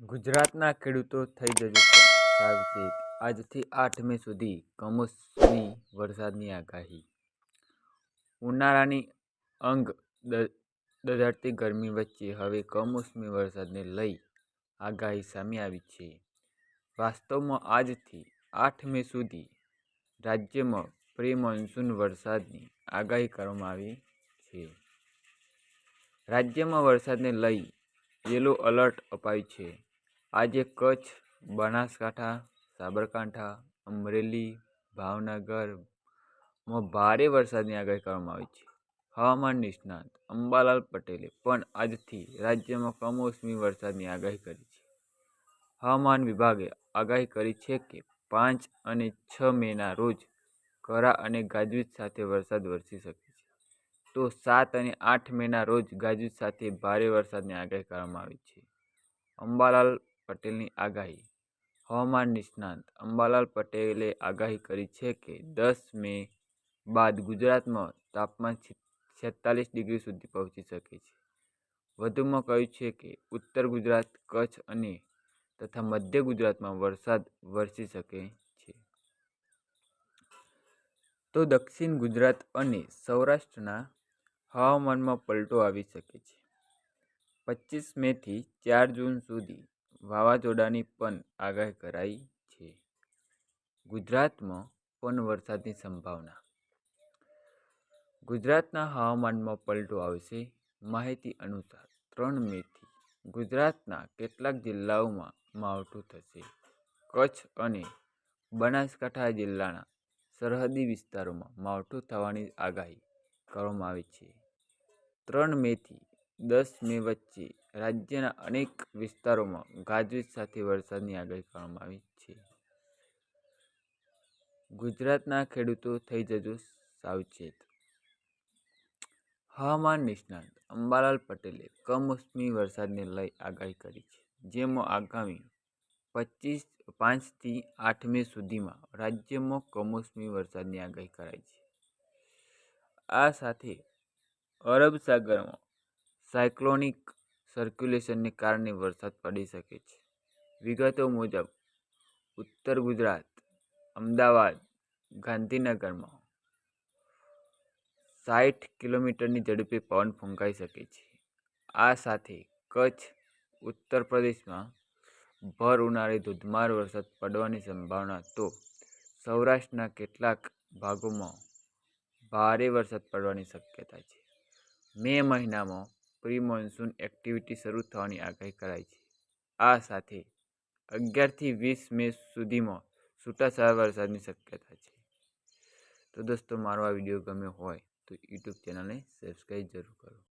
ગુજરાતના ખેડૂતો થઈ જજો સાવચેત આજથી આઠ મે સુધી કમોસમી વરસાદની આગાહી. ઉનાળાની અંગ દઝાડતી ગરમી વચ્ચે હવે કમોસમી વરસાદને લઈ આગાહી સામે આવી છે. વાસ્તવમાં આજથી આઠ મે સુધી રાજ્યમાં પ્રી મોન્સૂન વરસાદની આગાહી કરવામાં આવી છે. રાજ્યમાં વરસાદને લઈ યલો અલર્ટ અપાયું છે. આજે કચ્છ, બનાસકાંઠા, સાબરકાંઠા, અમરેલી ભાવનગરમાં ભારે વરસાદની આગાહી કરવામાં આવી છે. હવામાન નિષ્ણાત અંબાલાલ પટેલે પણ આજથી રાજ્યમાં કમોસમી વરસાદની આગાહી કરી છે. હવામાન વિભાગે આગાહી કરી છે કે પાંચ અને છ મેના રોજ કરા અને ગાજવીજ સાથે વરસાદ વરસી શકે છે. તો સાત અને આઠ મેના રોજ ગાજવીજ સાથે ભારે વરસાદની આગાહી કરવામાં આવી છે. અંબાલાલ પટેલની આગાહી. હવામાન નિષ્ણાત અંબાલાલ પટેલે આગાહી કરી છે કે દસ મે બાદ ગુજરાતમાં તાપમાન છેતાલીસ ડિગ્રી સુધી પહોંચી શકે છે. વધુમાં કહ્યું છે કે ઉત્તર ગુજરાત, કચ્છ અને તથા મધ્ય ગુજરાતમાં વરસાદ વરસી શકે છે. તો દક્ષિણ ગુજરાત અને સૌરાષ્ટ્રના હવામાનમાં પલટો આવી શકે છે. પચીસ મેથી ચાર જૂન સુધી વાવાઝોડાની પણ આગાહી કરાઈ છે. ગુજરાતમાં પણ વરસાદની સંભાવના. ગુજરાતના હવામાનમાં પલટો આવશે. માહિતી અનુસાર ત્રણ મેથી ગુજરાતના કેટલાક જિલ્લાઓમાં માવઠું થશે. કચ્છ અને બનાસકાંઠા જિલ્લાના સરહદી વિસ્તારોમાં માવઠું થવાની આગાહી કરવામાં આવી છે. ત્રણ મેથી દસ મે વચ્ચે રાજ્યના અનેક વિસ્તારોમાં ગાજવીજ સાથે વરસાદની આગાહી કરવામાં આવી છે. ગુજરાતના ખેડૂતો થઈ જજો સાવચેત. હવામાન નિષ્ણાત અંબાલાલ પટેલે કમોસમી વરસાદને લઈ આગાહી કરી છે, જેમાં આગામી પચીસ પાંચથી આઠ મે સુધીમાં રાજ્યમાં કમોસમી વરસાદની આગાહી કરાઈ છે. આ સાથે અરબ સાગરમાં સાયક્લોનિક સર્ક્યુલેશનને કારણે વરસાદ પડી શકે છે. વિગતો મુજબ, ઉત્તર ગુજરાત, અમદાવાદ, ગાંધીનગરમાં સાઠ કિલોમીટરની ઝડપે પવન ફૂંકાઈ શકે છે. આ સાથે કચ્છ, ઉત્તર પ્રદેશમાં ભર ઉનાળે ધોધમાર વરસાદ પડવાની સંભાવના તો સૌરાષ્ટ્રના કેટલાક ભાગોમાં ભારે વરસાદ પડવાની શક્યતા છે. મે મહિનામાં પ્રી મોન્સૂન એક્ટિવિટી શરૂ થવાની આગાહી કરાઈ છે. આ સાથે અગિયારથી વીસ મે સુધીમાં છૂટાછવાયા વરસાદની શક્યતા છે. તો દોસ્તો, મારો આ વીડિયો ગમ્યો હોય તો યુટ્યુબ ચેનલને સબસ્ક્રાઈબ જરૂર કરો.